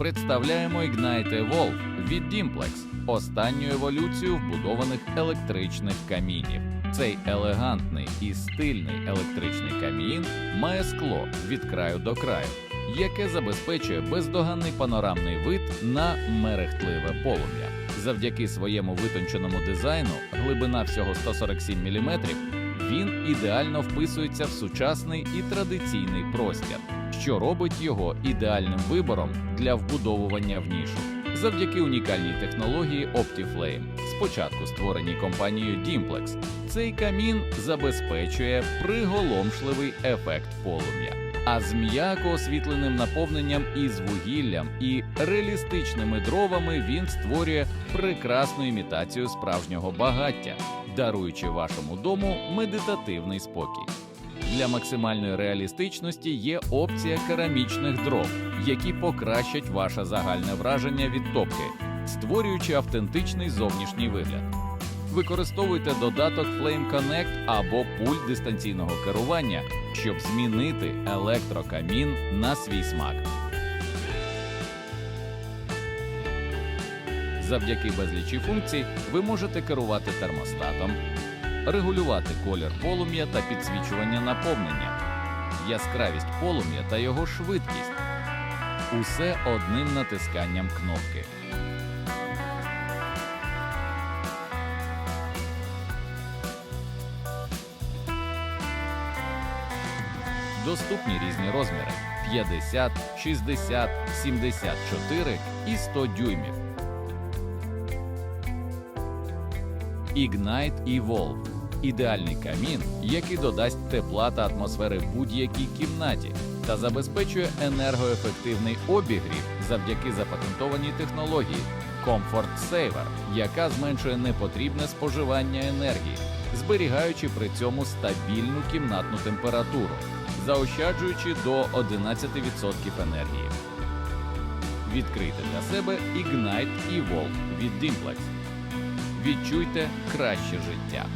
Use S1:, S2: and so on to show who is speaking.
S1: представляємо Ignite Evolve від Dimplex, останню еволюцію вбудованих електричних камінів. Цей елегантний і стильний електричний камін має скло від краю до краю, яке забезпечує бездоганний панорамний вид на мерехтливе полум'я. Завдяки своєму витонченому дизайну, глибина всього 147 мм, він ідеально вписується в сучасний і традиційний простір, що робить його ідеальним вибором для вбудовування в нішу. Завдяки унікальній технології OptiFlame, спочатку створеній компанією Dimplex, цей камін забезпечує приголомшливий ефект полум'я. А з м'яко освітленим наповненням із вугіллям і реалістичними дровами він створює прекрасну імітацію справжнього багаття, даруючи вашому дому медитативний спокій. Для максимальної реалістичності є опція керамічних дров, які покращать ваше загальне враження від топки, створюючи автентичний зовнішній вигляд. Використовуйте додаток Flame Connect або пульт дистанційного керування, щоб змінити електрокамін на свій смак. Завдяки безлічі функцій ви можете керувати термостатом, регулювати колір полум'я та підсвічування наповнення, яскравість полум'я та його швидкість. Усе одним натисканням кнопки. Доступні різні розміри 50, 60, 74 і 100 дюймів. Ignite Evolve – ідеальний камін, який додасть тепла та атмосфери в будь-якій кімнаті та забезпечує енергоефективний обігрів завдяки запатентованій технології Comfort Saver, яка зменшує непотрібне споживання енергії, зберігаючи при цьому стабільну кімнатну температуру, заощаджуючи до 11% енергії. Відкрийте для себе Ignite Evolve від Dimplex. Відчуйте краще життя.